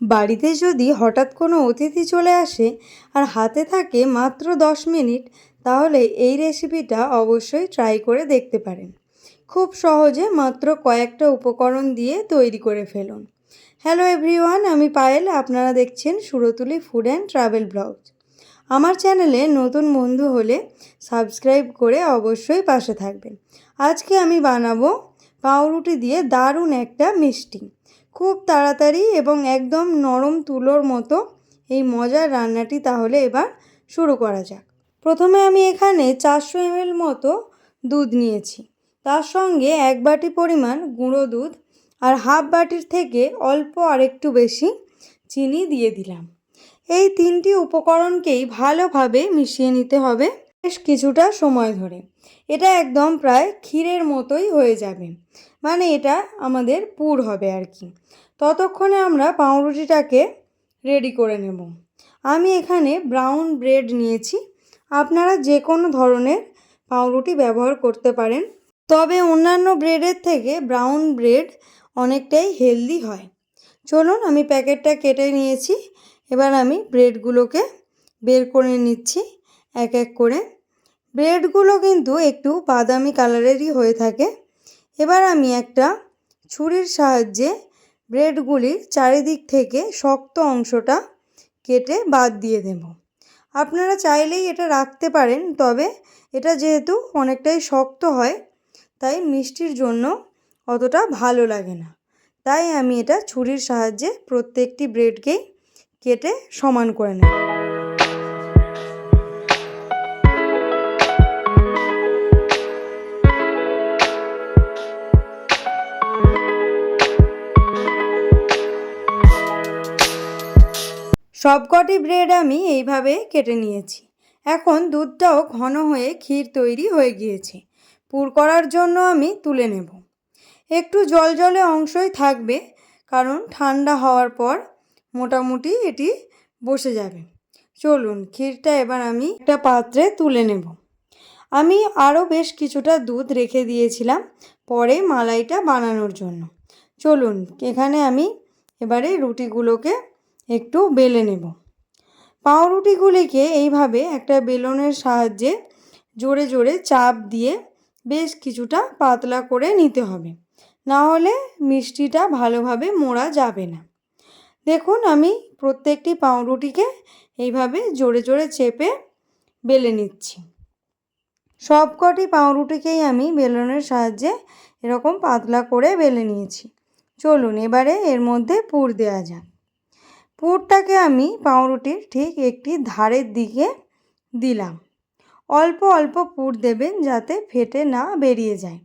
বাড়িতে যদি হঠাৎ কোনো অতিথি চলে আসে আর হাতে থাকে মাত্র দশ মিনিট, তাহলে এই রেসিপিটা অবশ্যই ট্রাই করে দেখতে পারেন। খুব সহজে মাত্র কয়েকটা উপকরণ দিয়ে তৈরি করে ফেলুন। হ্যালো এভরিওয়ান আমি পায়েল, আপনারা দেখছেন Surtuli food and travel blogs আমার চ্যানেলে নতুন বন্ধু হলে সাবস্ক্রাইব করে অবশ্যই পাশে থাকবেন। আজকে আমি বানাবো পাউরুটি দিয়ে দারুণ একটা মিষ্টি। খুব তাড়াতাড়ি এবং একদম নরম তুলোর মতো এই মজার রান্নাটি তাহলে এবার শুরু করা যাক। প্রথমে আমি এখানে চারশো এমএল মতো দুধ নিয়েছি। তার সঙ্গে এক বাটি পরিমাণ গুঁড়ো দুধ আর হাফ বাটির থেকে অল্প আরেকটু বেশি চিনি দিয়ে দিলাম। এই তিনটি উপকরণকেই ভালোভাবে মিশিয়ে নিতে হবে। বেশ কিছুটা সময় ধরে। এটা একদম প্রায় ক্ষীরের মতোই হয়ে যাবে। মানে এটা আমাদের পুর হবে আর কি। ততক্ষণে আমরা পাউরুটিটাকে রেডি করে নেব। আমি এখানে ব্রাউন ব্রেড নিয়েছি। আপনারা যে কোনো ধরনের পাউরুটি ব্যবহার করতে পারেন। তবে অন্যান্য ব্রেডের থেকে ব্রাউন ব্রেড অনেকটাই হেলদি হয়। চলুন আমি প্যাকেটটা কেটে নিয়েছি। এবার আমি ব্রেডগুলোকে বের করে নিচ্ছি। এক এক করে। ব্রেডগুলো কিন্তু একটু বাদামি কালারেরই হয়ে থাকে। এবার আমি একটা ছুরির সাহায্যে ব্রেডগুলির চারিদিক থেকে শক্ত অংশটা কেটে বাদ দিয়ে দেব। আপনারা চাইলেই এটা রাখতে পারেন, তবে এটা যেহেতু অনেকটাই শক্ত হয়, তাই মিষ্টির জন্য অতটা ভালো লাগে না। তাই আমি এটা ছুরির সাহায্যে প্রত্যেকটি ব্রেডকেই কেটে সমান করে নেব। সবকটি ব্রেড আমি এইভাবে কেটে নিয়েছি। এখন দুধটাও ঘন হয়ে ক্ষীর তৈরি হয়ে গিয়েছে। পুর করার জন্য আমি তুলে নেব। একটু জল জলে অংশই থাকবে, কারণ ঠান্ডা হওয়ার পর মোটামুটি এটি বসে যাবে। চলুন, ক্ষীরটা এবার আমি একটা পাত্রে তুলে নেব। আমি আরও বেশ কিছুটা দুধ রেখে দিয়েছিলাম পরে মালাইটা বানানোর জন্য। চলুন, এখানে আমি এবারে রুটিগুলোকে একটু বেলে নেব। পাউরুটিগুলিকে এইভাবে একটা বেলনের সাহায্যে জোরে জোরে চাপ দিয়ে বেশ কিছুটা পাতলা করে নিতে হবে। না হলে মিষ্টিটা ভালোভাবে মোড়া যাবে না। দেখুন, আমি প্রত্যেকটি পাউরুটিকে এইভাবে জোরে জোরে চেপে বেলে নিচ্ছি। সবকটি পাউরুটিকেই আমি বেলনের সাহায্যে এরকম পাতলা করে বেলে নিয়েছি। চলুন, এবারে এর মধ্যে পুর দেওয়া যাক। পুরটাকে আমি পাউরুটির ঠিক একটি ধারের দিকে দিলাম। অল্প অল্প পুর দেবেন যাতে ফেটে না বেরিয়ে যায়।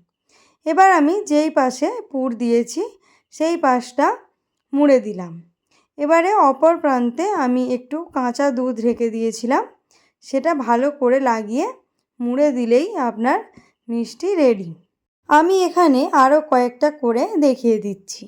এবার আমি যেই পাশে পুর দিয়েছি, সেই পাশটা মুড়ে দিলাম। এবারে অপর প্রান্তে আমি একটু কাঁচা দুধ রেখে দিয়েছিলাম। সেটা ভালো করে লাগিয়ে মুড়ে দিলেই আপনার মিষ্টি রেডি। আমি এখানে আরও কয়েকটা করে দেখিয়ে দিচ্ছি।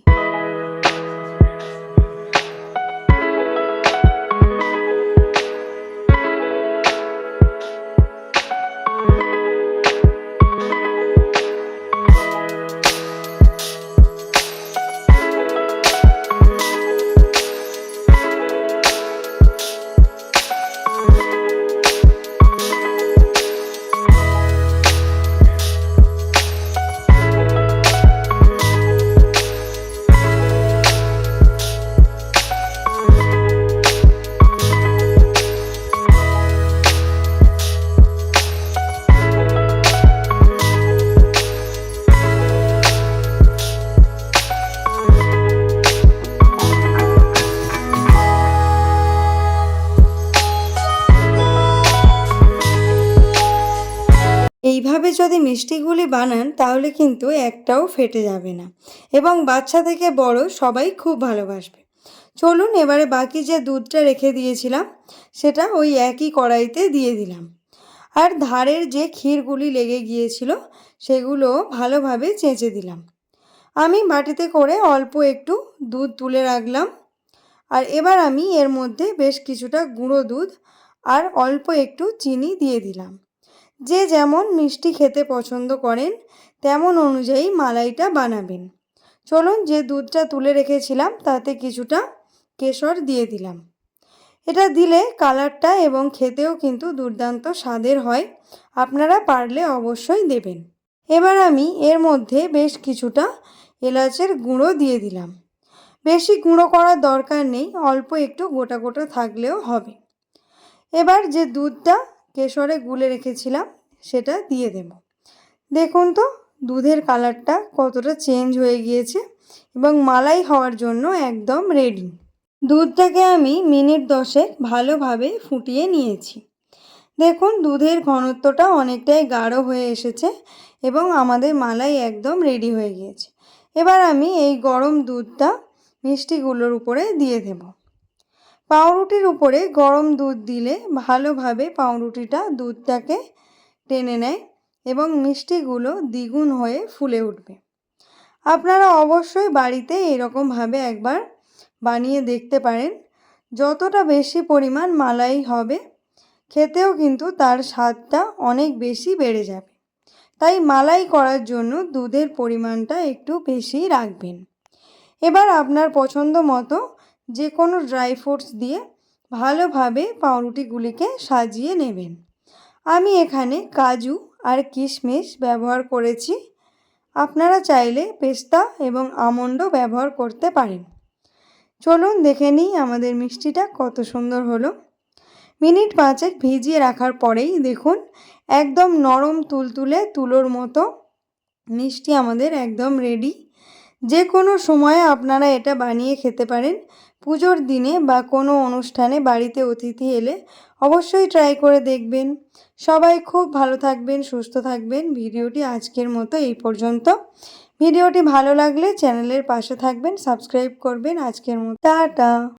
এইভাবে যদি মিষ্টিগুলি বানান, তাহলে কিন্তু একটাও ফেটে যাবে না। এবং বাচ্চা থেকে বড় সবাই খুব ভালোবাসবে। চলুন এবারে বাকি যে দুধটা রেখে দিয়েছিলাম, সেটা ওই একই কড়াইতে দিয়ে দিলাম। আর ধারের যে ক্ষীরগুলি লেগে গিয়েছিল, সেগুলো ভালোভাবে চেঁচে দিলাম। আমি বাটিতে করে অল্প একটু দুধ তুলে রাখলাম। আর এবার আমি এর মধ্যে বেশ কিছুটা গুঁড়ো দুধ আর অল্প একটু চিনি দিয়ে দিলাম। যে যেমন মিষ্টি খেতে পছন্দ করেন, তেমন অনুযায়ী মালাইটা বানাবেন। চলুন যে দুধটা তুলে রেখেছিলাম, তাতে কিছুটা কেশর দিয়ে দিলাম। এটা দিলে কালারটা এবং খেতেও কিন্তু দুর্দান্ত স্বাদের হয়, আপনারা পারলে অবশ্যই দেবেন। এবার আমি এর মধ্যে বেশ কিছুটা এলাচের গুঁড়ো দিয়ে দিলাম। বেশি গুঁড়ো করার দরকার নেই, অল্প একটু গোটা গোটা থাকলেও হবে। এবার যে দুধটা কেশরে গুলে রেখেছিলাম, সেটা দিয়ে দেব। দেখুন তো, দুধের কালারটা কতটা চেঞ্জ হয়ে গিয়েছে এবং মালাই হওয়ার জন্য একদম রেডি দুধটাকে আমি মিনিট দশেক ভালোভাবে ফুটিয়ে নিয়েছি। দেখুন, দুধের ঘনত্বটা অনেকটাই গাঢ় হয়ে এসেছে এবং আমাদের মালাই একদম রেডি হয়ে গিয়েছে। এবার আমি এই গরম দুধটা মিষ্টিগুলোর উপরে দিয়ে দেব। পাউরুটির উপরে গরম দুধ দিলে ভালোভাবে পাউরুটিটা দুধটাকে টেনে নেয় এবং মিষ্টিগুলো দ্বিগুণ হয়ে ফুলে উঠবে। আপনারা অবশ্যই বাড়িতে এরকমভাবে একবার বানিয়ে দেখতে পারেন। যতটা বেশি পরিমাণ মালাই হবে, খেতেও কিন্তু তার স্বাদটা অনেক বেশি বেড়ে যাবে। তাই মালাই করার জন্য দুধের পরিমাণটা একটু বেশি রাখবেন। এবার আপনার পছন্দ মতো যে কোনো ড্রাই ফ্রুটস দিয়ে ভালোভাবে পাউরুটিগুলিকে সাজিয়ে নেবেন। আমি এখানে কাজু আর কিশমিশ ব্যবহার করেছি। আপনারা চাইলে পেস্তা এবং আমন্ডও ব্যবহার করতে পারেন। চলুন দেখে নিই আমাদের মিষ্টিটা কত সুন্দর হলো। মিনিট পাঁচেক ভিজিয়ে রাখার পরেই দেখুন, একদম নরম তুলতুলে তুলোর মতো মিষ্টি আমাদের একদম রেডি। যে কোনো সময়ে আপনারা এটা বানিয়ে খেতে পারেন। পুজোর দিনে বা কোনো অনুষ্ঠানে বাড়িতে অতিথি এলে অবশ্যই ট্রাই করে দেখবেন। সবাই খুব ভালো থাকবেন, সুস্থ থাকবেন। ভিডিওটি আজকের মতো এই পর্যন্ত। ভিডিওটি ভালো লাগলে চ্যানেলের পাশে থাকবেন সাবস্ক্রাইব করবেন। আজকের মতো। টাটা!